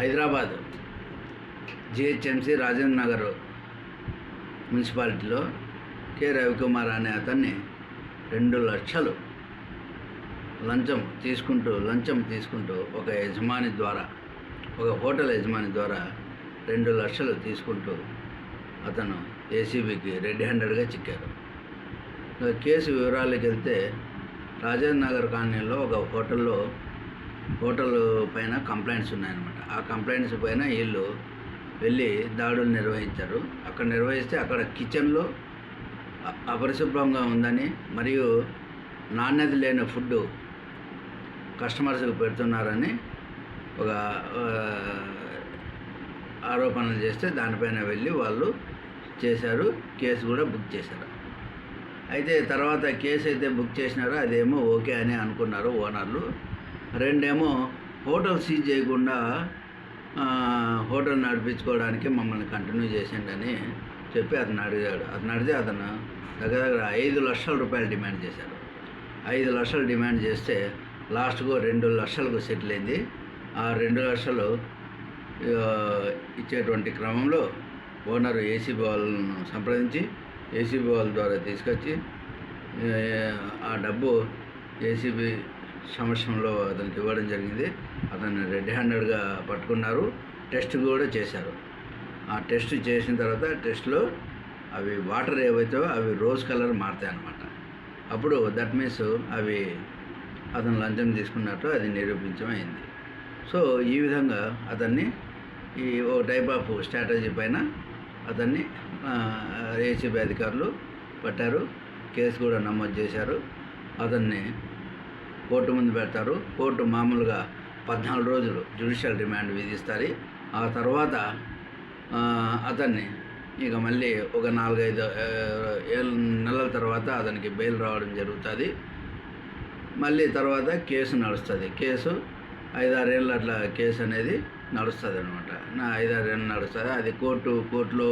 Hyderabad GHMC Rajendra Nagar మున్సిపాలిటీలో K Ravikumar అనే అతన్ని రెండు లక్షలు లంచం తీసుకుంటూ లంచం తీసుకుంటూ ఒక యజమాని ద్వారా ఒక హోటల్ యజమాని ద్వారా రెండు లక్షలు తీసుకుంటూ అతను ఏసీబీకి రెడ్ హ్యాండెడ్గా చిక్కారు కేసు వివరాలకు వెళ్తే రాజేంద్ర నగర్ కాలనీలో ఒక హోటల్లో హోటల్ పైన కంప్లైంట్స్ ఉన్నాయన్నమాట. ఆ కంప్లైంట్స్ పైన వీళ్ళు వెళ్ళి దాడులు నిర్వహించారు. అక్కడ నిర్వహిస్తే అక్కడ కిచెన్లో అపరిశుభ్రంగా ఉందని మరియు నాణ్యత లేని ఫుడ్ కస్టమర్స్కి పెడుతున్నారని ఒక ఆరోపణలు చేస్తే దానిపైన వెళ్ళి వాళ్ళు చేశారు. కేసు కూడా బుక్ చేశారు. అయితే తర్వాత కేసు అయితే బుక్ చేసినారో అదేమో ఓకే అని అనుకున్నారు ఓనర్లు. రెండేమో హోటల్ సీజ్ చేయకుండా హోటల్ నడిపించుకోవడానికి మమ్మల్ని కంటిన్యూ చేసిండి అని చెప్పి అతను అడిగాడు. అతను అడిగితే అతను దగ్గర దగ్గర ఐదు లక్షల రూపాయలు డిమాండ్ చేశారు ఐదు లక్షలు డిమాండ్ చేస్తే లాస్ట్కు రెండు లక్షలకు సెటిల్ అయింది. ఆ రెండు లక్షలు ఇచ్చేటువంటి క్రమంలో ఓనర్ ఏసీబీ వాళ్ళను సంప్రదించి ఏసీబీ వాళ్ళ ద్వారా తీసుకొచ్చి ఆ డబ్బు ఏసీబీ సమక్షంలో అతనికి ఇవ్వడం జరిగింది. అతన్ని రెడ్ హ్యాండెడ్గా పట్టుకున్నారు. టెస్ట్ కూడా చేశారు. ఆ టెస్ట్ చేసిన తర్వాత టెస్ట్లో అవి వాటర్ ఏవైతే అవి రోజ్ కలర్ మారుతాయి అనమాట అప్పుడు దట్ మీన్స్ అవి అతను లంచం తీసుకున్నట్టు అది నిరూపించమైంది. సో ఈ విధంగా అతన్ని ఈ ఓ టైప్ ఆఫ్ స్ట్రాటజీ పైన అతన్ని ఏసీబీ అధికారులు పట్టారు. కేసు కూడా నమోదు చేశారు. అతన్ని కోర్టు ముందు పెడతారు. కోర్టు మామూలుగా పద్నాలుగు రోజులు జ్యుడిషియల్ రిమాండ్ విధిస్తారు ఆ తర్వాత అతన్ని ఇక మళ్ళీ ఒక నాలుగైదు ఏళ్ళ నెలల తర్వాత అతనికి బెయిల్ రావడం జరుగుతుంది. మళ్ళీ తర్వాత కేసు నడుస్తుంది. కేసు ఐదారేళ్ళు అట్లా కేసు అనేది నడుస్తుంది అనమాట నా ఐదారేళ్ళు నడుస్తుంది. అది కోర్టు కోర్టులో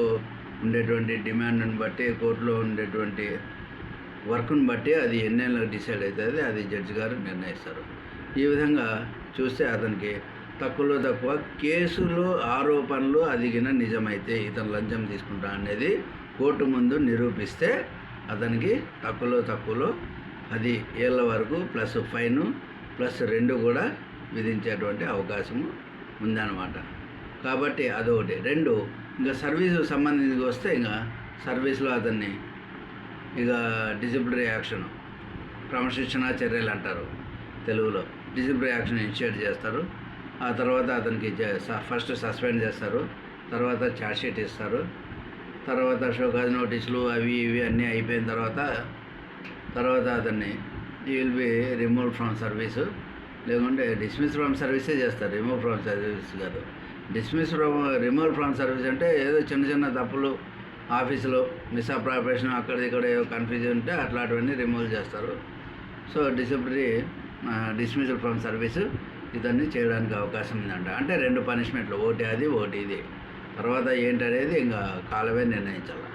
ఉండేటువంటి డిమాండ్ని బట్టి కోర్టులో ఉండేటువంటి వర్క్ని బట్టి అది ఎన్నేళ్ళకి డిసైడ్ అవుతుంది అది జడ్జి గారు నిర్ణయిస్తారు. ఈ విధంగా చూస్తే అతనికి తక్కువలో తక్కువ కేసులు ఆరోపణలు అదిగిన నిజమైతే ఇతను లంచం తీసుకుంటా అనేది కోర్టు ముందు నిరూపిస్తే అతనికి తక్కువలో తక్కువలో అది ఏళ్ళ వరకు ప్లస్ ఫైన్ ప్లస్ రెండు కూడా విధించేటువంటి అవకాశము ఉందన్నమాట. కాబట్టి అదొకటి. రెండు ఇంకా సర్వీసు సంబంధించి వస్తే ఇంకా సర్వీస్లో అతన్ని ఇక డిసిప్లినరీ యాక్షన్ క్రమశిక్షణ చర్యలు అంటారు తెలుగులో. డిసిప్లినరీ యాక్షన్ ఇనిషియేట్ చేస్తారు. ఆ తర్వాత అతనికి ఫస్ట్ సస్పెండ్ చేస్తారు. తర్వాత ఛార్జ్షీట్ ఇస్తారు. తర్వాత షోకాజ్ నోటీసులు అవి ఇవి అన్నీ అయిపోయిన తర్వాత తర్వాత అతన్ని ఈ will be remove from service లేకుంటే డిస్మిస్ ఫ్రమ్ సర్వీసే చేస్తారు. రిమూవ్ ఫ్రమ్ సర్వీస్ కాదు. Dismiss from remove from service అంటే ఏదో చిన్న చిన్న తప్పులు ఆఫీసులో మిస్అప్రాపరేషన్ అక్కడ ఇక్కడ ఏదో కన్ఫ్యూజన్ ఉంటే అట్లాంటివన్నీ రిమూవ్ చేస్తారు. So disciplinary dismissal from service ఇదన్నీ చేయడానికి అవకాశం ఉందంట. అంటే రెండు పనిష్మెంట్లు ఒకటి అది ఒకటి ఇది. తర్వాత ఏంటనేది ఇంకా కాలమే నిర్ణయించాలి.